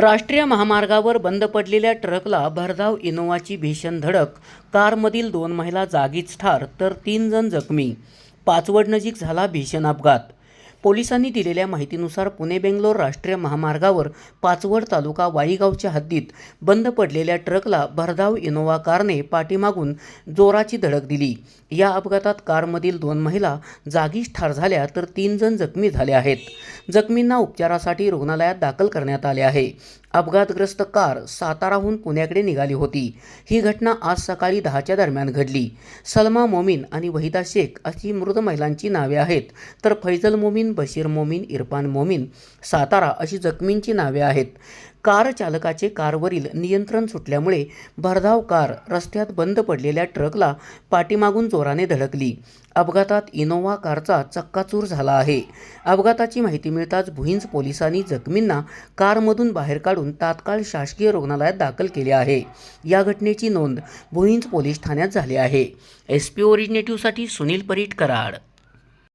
राष्ट्रीय महामार्गावर बंद पडलेल्या ट्रकला भरधाव इनोवाची भीषण धडक. कारमधील दोन महिला जागीच ठार तर तीन जण जखमी. पाचवड नजीक झाला भीषण अपघात. पोलिसांनी दिलेल्या माहितीनुसार पुणे बेंगलोर राष्ट्रीय महामार्गावर पाचवड तालुका वाईगावच्या हद्दीत बंद पडलेल्या ट्रकला भरधाव इनोवा कारने पाठीमागून जोराची धडक दिली. या अपघातात कारमधील दोन महिला जागीच ठार झाल्या तर तीन जण जखमी झाले आहेत. जखमींना उपचारासाठी रुग्णालयात दाखल करण्यात आले आहे. अपघातग्रस्त कार साताराहून पुण्याकडे निघाली होती. ही घटना आज सकाळी दहाच्या दरम्यान घडली. सलमा मोमीन आणि वहिदा शेख अशी मृत महिलांची नावे आहेत. तर फैजल मोमीन बशीर मोमीन इरफान मोमीन सातारा अशी जखमींची नावे आहेत. कार चालकाचे कारवरील नियंत्रण सुटल्यामुळे भरधाव कार रस्त्यात बंद पडलेल्या ट्रकला पाठीमागून जोराने धडकली. अपघातात इनोव्हा कारचा चक्काचूर झाला आहे. अपघाताची माहिती मिळताच भुईंज पोलिसांनी जखमींना कारमधून बाहेर काढून तात्काळ शासकीय रुग्णालयात दाखल केले आहे. या घटनेची नोंद भुईंज पोलीस ठाण्यात झाली आहे. एस पी ओरिजिनेटिव्हसाठी सुनील परीट कराड.